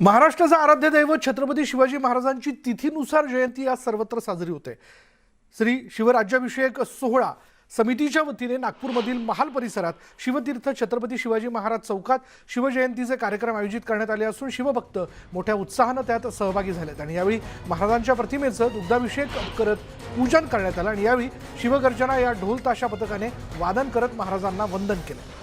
महाराष्ट्राचा आराध्य दैवत छत्रपती शिवाजी महाराजांची तिथीनुसार जयंती आज सर्वत्र साजरी होते. श्री शिवराज्याभिषेक सोहळा समितीच्या वतीने नागपूरमधील महाल परिसरात शिवतीर्थ छत्रपती शिवाजी महाराज चौकात शिवजयंतीचे कार्यक्रम आयोजित करण्यात आले असून शिवभक्त मोठ्या उत्साहानं त्यात सहभागी झालेत. आणि यावेळी महाराजांच्या प्रतिमेचं दुग्धाभिषेक करत पूजन करण्यात आलं आणि यावेळी शिवगर्जना या ढोल ताशा पथकाने वादन करत महाराजांना वंदन केलं.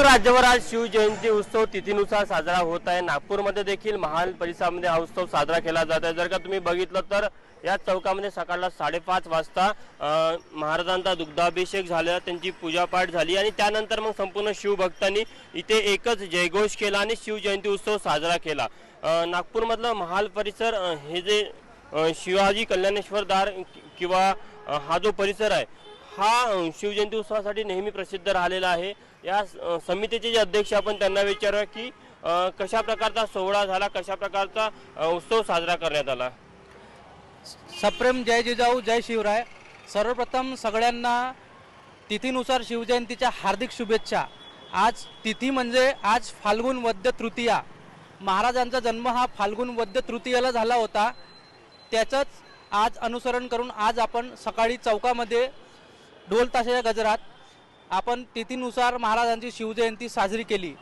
संपूर्ण राज्यभर आज शिवजयंती उत्सव तिथीनुसार साजरा होत आहे. नागपूरमध्ये देखील महाल परिसरामध्ये हा उत्सव साजरा केला जात आहे. जर का तुम्ही बघितलं तर या चौकामध्ये सकाळला साडेपाच वाजता महाराजांचा दुग्धाभिषेक झाला त्यांची पूजापाठ झाली आणि त्यानंतर मग संपूर्ण शिवभक्तांनी इथे एकच जयघोष केला आणि शिवजयंती उत्सव साजरा केला. नागपूरमधलं महाल परिसर हे जे शिवाजी कल्याणेश्वर दार किंवा हा जो परिसर आहे हा शिवजयंती उत्सवासाठी नेहमी प्रसिद्ध राहिलेला आहे. या समितीचे जे अध्यक्ष आपण त्यांना विचारूया की कशा प्रकारचा सोहळा झाला कशा प्रकारचा उत्सव साजरा करण्यात आला? सप्रेम जय जिजाऊ जय शिवराय. सर्वप्रथम सगळ्यांना तिथीनुसार शिवजयंतीच्या हार्दिक शुभेच्छा. आज तिथी म्हणजे आज फाल्गुन वद्य तृतीया. महाराजांचा जन्म हा फाल्गुन वद्य तृतीयाला झाला होता. त्याचंच आज अनुसरण करून आज आपण सकाळी चौकामध्ये ढोल ताशाच्या गजरात आपण तिथीनुसार महाराजांची शिवजयंती साजरी केली.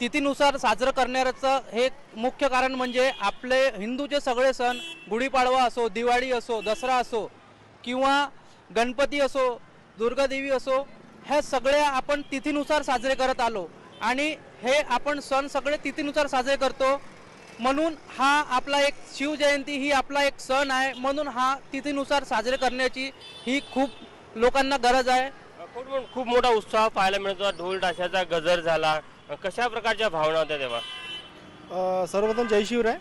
तिथीनुसार साजरं करण्याचं हे मुख्य कारण म्हणजे आपले हिंदूचे सगळे सण गुढीपाडवा असो दिवाळी असो दसरा असो किंवा गणपती असो दुर्गादेवी असो ह्या सगळ्या आपण तिथीनुसार साजरे करत आलो. आणि हे आपण सण सगळे तिथीनुसार साजरे करतो. म्हणून हा आपला एक शिवजयंती ही आपला एक सण आहे. म्हणून हा तिथीनुसार साजरे करण्याची ही खूप लोकांना गरज आहे. खूप खूप मोठा उत्साह पाहायला मिळतो. ढोल ताशाचा गजर झाला. कशा प्रकारच्या भावना होत्या तेव्हा? सर्वप्रथम जय शिवराय.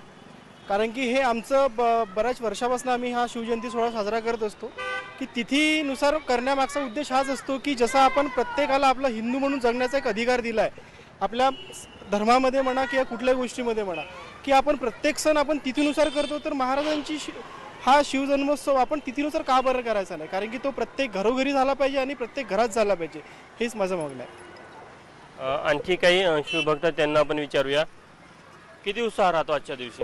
कारण की हे आमचं ब बऱ्याच वर्षापासून आम्ही हा शिवजयंती सोहळा साजरा करत असतो. की तिथीनुसार करण्यामागचा उद्देश हाच असतो की जसा आपण प्रत्येकाला आपला हिंदू म्हणून जगण्याचा एक अधिकार दिला आहे आपल्या धर्मामध्ये म्हणा किंवा कुठल्याही गोष्टीमध्ये म्हणा की आपण प्रत्येक सण आपण तिथीनुसार करतो तर महाराजांची हा शिवजन्मोत्सव आपण तिथीनुसार का बरं करायचा नाही? कारण की तो प्रत्येक घरोघरी झाला पाहिजे आणि प्रत्येक घरात झाला पाहिजे हेच माझं मागणं आहे. अ, आणखी काही शिवभक्त त्यांना आपण विचारूया. किती उत्साह राहतो आजच्या दिवशी?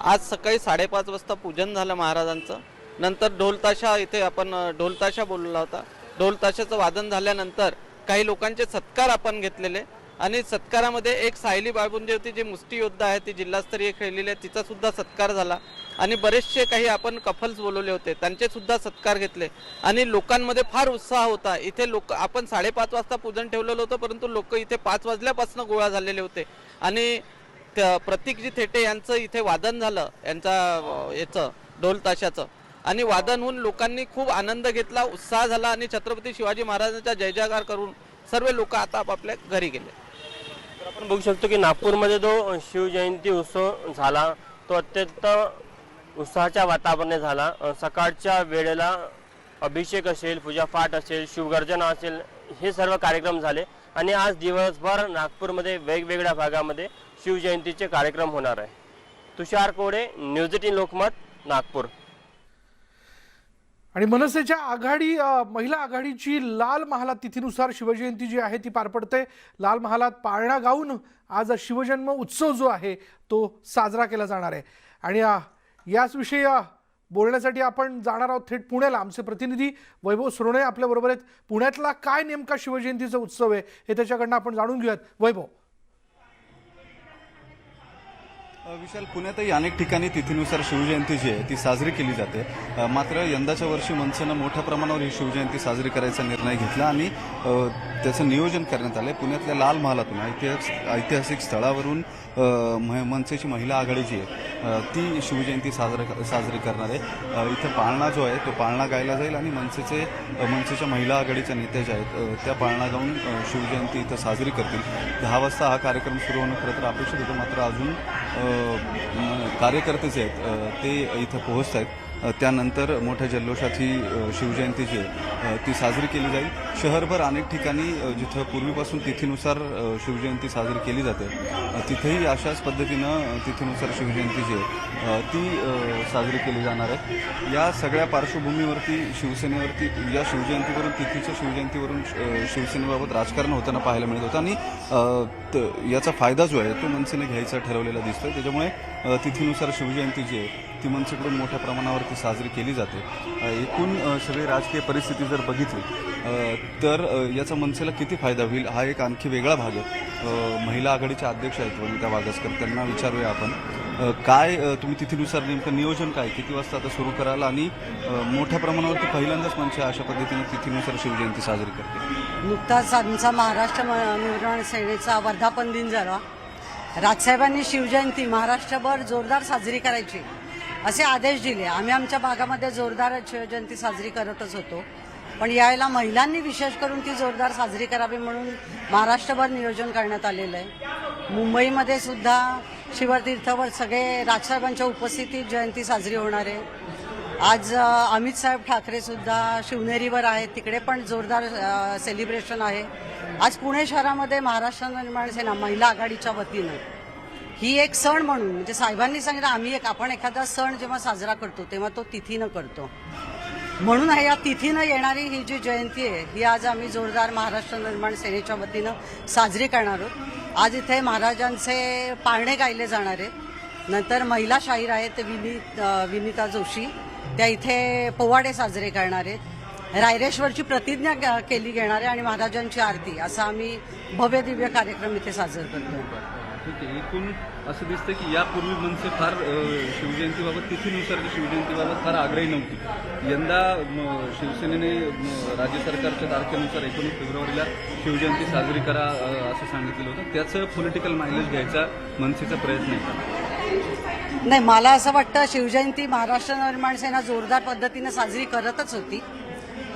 आज सकाळी साडेपाच वाजता पूजन झालं महाराजांचं. नंतर ढोलताशा इथे आपण ढोलताशा बोलला होता. ढोलताशाचं वादन झाल्यानंतर काही लोकांचे सत्कार आपण घेतलेले. आणि सत्कारामध्ये एक सायली बाळबुंजे होती जी मुष्टियोद्धा आहे ती जिल्हास्तरीय खेळलेली आहे तिचा सुद्धा सत्कार झाला. आणि बरेचसे काही आपण कफल्स बोलवले होते त्यांचे सुद्धा सत्कार घेतले. आणि लोकांमध्ये फार उत्साह होता. इथे लोक आपण साडेपाच वाजता पूजन ठेवलेलं होतं परंतु लोक इथे पाच वाजल्यापासून गोळा झालेले होते. आणि त्या प्रतीकजी थेटे यांचं इथे वादन झालं यांचा याचं ढोल ताशाचं. आणि वादन होऊन लोकांनी खूप आनंद घेतला उत्साह झाला आणि छत्रपती शिवाजी महाराजांचा जय जयकार करून सर्व लोक आता आपापल्या घरी गेले. आपण बघू शकतो की नागपूरमध्ये जो शिवजयंती उत्सव झाला तो अत्यंत उत्साहाच्या वातावरणात झाला. सकाळच्या वेळेला अभिषेक असेल पूजापाठ असेल शिवगर्जना असेल हे सर्व कार्यक्रम झाले. आणि आज दिवसभर नागपूरमध्ये वेगवेगळ्या भागामध्ये शिवजयंतीचे कार्यक्रम होणार आहे. तुषार कोडे न्यूज एटीन लोकमत नागपूर. आणि मनसेच्या आघाडी महिला आघाडीची लाल महालात तिथीनुसार शिवजयंती जी आहे ती पार पडते. लाल महालात पाळणा गाऊन आज शिवजन्म उत्सव जो आहे तो साजरा केला जाणार आहे. आणि याच विषयी बोलण्यासाठी आपण जाणार आहोत थेट पुण्याला. आमचे प्रतिनिधी वैभव सुरणे आपल्याबरोबर आहेत. पुण्यातला काय नेमका शिवजयंतीचा उत्सव आहे हे त्याच्याकडनं आपण जाणून घेऊयात. वैभव. विशाल पुण्यातही अनेक ठिकाणी तिथीनुसार शिवजयंती जी आहे ती साजरी केली जाते. मात्र यंदाच्या वर्षी मनसेनं मोठ्या प्रमाणावर ही शिवजयंती साजरी करायचा निर्णय घेतला आणि त्याचं नियोजन करण्यात आलं पुण्यातल्या लाल महालातून ऐतिहासिक ऐतिहासिक स्थळावरून मनसेची महिला आघाडी जी आहे ती शिवजयंती साजरा साजरी करणार आहे. इथं पाळणा जो आहे तो पाळणा गायला जाईल आणि मनसेचे मनसेच्या महिला आघाडीच्या नेत्या ज्या आहेत त्या पाळणा गाऊन शिवजयंती इथं साजरी करतील. दहा वाजता हा कार्यक्रम सुरू होणं खरं तर अपेक्षित होतं. मात्र अजून कार्यकर्ते जे आहेत ते इथं पोहोचत आहेत त्यानंतर मोठ्या जल्लोषात ही शिवजयंती जी आहे ती साजरी केली जाईल. शहरभर अनेक ठिकाणी जिथं पूर्वीपासून तिथीनुसार शिवजयंती साजरी केली जाते तिथेही अशाच पद्धतीनं तिथीनुसार शिवजयंती जी आहे ती साजरी केली जाणार आहे. या सगळ्या पार्श्वभूमीवरती शिवसेनेवरती या शिवजयंतीवरून तिथीच्या शिवजयंतीवरून शिवसेनेबाबत राजकारण होताना पाहायला मिळत होतं. आणि त- याचा फायदा जो आहे तो मनसेने घ्यायचा ठरवलेला दिसतोय. त्याच्यामुळे तिथीनुसार शिवजयंती जी आहे ती मनसेकडून मोठ्या प्रमाणावरती साजरी केली जाते. एकूण सगळी राजकीय परिस्थिती जर बघितली तर याचा मनसेला किती फायदा होईल हा एक आणखी वेगळा भाग आहे. महिला आघाडीच्या अध्यक्ष आहेत वनिता वागसकर त्यांना विचारूया आपण. काय तुम्ही तिथीनुसार नेमकं नियोजन काय किती वाजता आता सुरू कराल आणि मोठ्या प्रमाणावरती पहिल्यांदाच मनसे अशा पद्धतीने तिथीनुसार शिवजयंती साजरी करते नुकताच आमचा महाराष्ट्र निर्माण सेनेचा वर्धापन दिन झाला. राजसाहेबांनी शिवजयंती महाराष्ट्रभर जोरदार साजरी करायची. असे आदेश दिले. आम्ही आमच्या भागामध्ये जोरदार शिवजयंती साजरी करतच होतो. पण यावेळेला महिलांनी विशेष करून ती जोरदार साजरी करावी म्हणून महाराष्ट्रभर नियोजन करण्यात आलेलं आहे. मुंबईमध्ये सुद्धा शिवतीर्थवर सगळे राजसाहेबांच्या उपस्थितीत जयंती साजरी होणार आहे. आज अमित साहेब ठाकरे सुद्धा शिवनेरीवर आहेत. तिकडे पण जोरदार सेलिब्रेशन आहे. आज पुणे शहरामध्ये महाराष्ट्र निर्माण सेना महिला आघाडीच्या वतीनं ही एक सण म्हणून म्हणजे साहेबांनी सांगितलं आम्ही एक आपण एखादा सण जेव्हा साजरा करतो तेव्हा तो तिथीनं करतो. म्हणून आहे या तिथीनं येणारी ही जी जयंती आहे ही आज आम्ही जोरदार महाराष्ट्र निर्माण सेनेच्या वतीनं साजरी करणार आहोत. आज इथे महाराजांचे पाळणे गायले जाणार आहेत नंतर महिला शाहीर आहेत विनी विनीता जोशी. त्या इथे पोवाडे साजरे करणार आहेत. रायरेश्वरची प्रतिज्ञा केली घेणार आणि महाराजांची आरती असा आम्ही भव्य दिव्य कार्यक्रम इथे साजरा करतो ठीक आहे. एकूण असं दिसतं की यापूर्वी मनसे फार शिवजयंतीबाबत तिथीनुसार शिवजयंतीबाबत फार आग्रही नव्हती. यंदा शिवसेनेने राज्य सरकारच्या तारखेनुसार एकोणीस फेब्रुवारीला शिवजयंती साजरी करा असं सांगितलेलं होतं. त्याचं पॉलिटिकल मायलेज घ्यायचा मनसेचा प्रयत्न आहे? नाही मला असं वाटतं शिवजयंती महाराष्ट्र निर्माण सेना जोरदार पद्धतीनं साजरी करतच होती.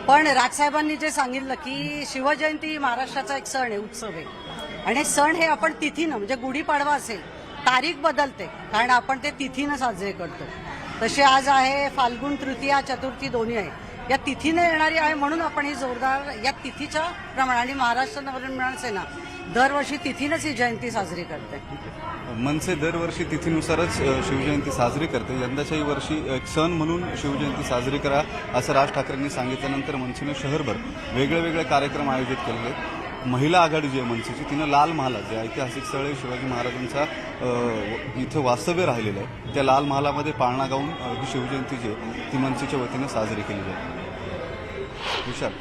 पण राजसाहेबांनी जे सांगितलं की शिवजयंती महाराष्ट्राचा एक सण आहे उत्सव आहे. आणि सण हे आपण तिथीनं म्हणजे गुढीपाडवा असेल तारीख बदलते कारण आपण ते तिथीनं साजरे करतो. तसे आज आहे फाल्गुन तृतीया चतुर्थी दोन्ही आहे. या तिथीने येणारी आहे म्हणून आपण ही जोरदार या तिथीच्या प्रमाणे आणि महाराष्ट्र नवनिर्माण सेना दरवर्षी तिथीनंच ही जयंती साजरी करते. मनसे दरवर्षी तिथीनुसारच शिवजयंती साजरी करते. यंदाच्याही वर्षी एक सण म्हणून शिवजयंती साजरी करा असं राज ठाकरेंनी सांगितल्यानंतर मनसेनं शहरभर वेगळे वेगळे कार्यक्रम आयोजित केलेले आहेत. महिला आघाडी जी आहे मनसेची तिनं लाल महालात जे ऐतिहासिक स्थळ आहे शिवाजी महाराजांचा इथं वास्तव्य राहिलेलं आहे त्या लाल महालामध्ये पाळणा गाऊन ही शिवजयंती जी आहे ती मनसेच्या वतीनं साजरी केली जाते. विशाल.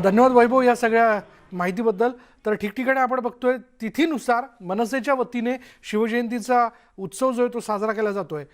धन्यवाद वैभव या सगळ्या माहितीबद्दल. तर ठिकठिकाणी आपण बघतोय तिथीनुसार मनसेच्या वतीने शिवजयंतीचा उत्सव जो आहे तो साजरा केला जातोय.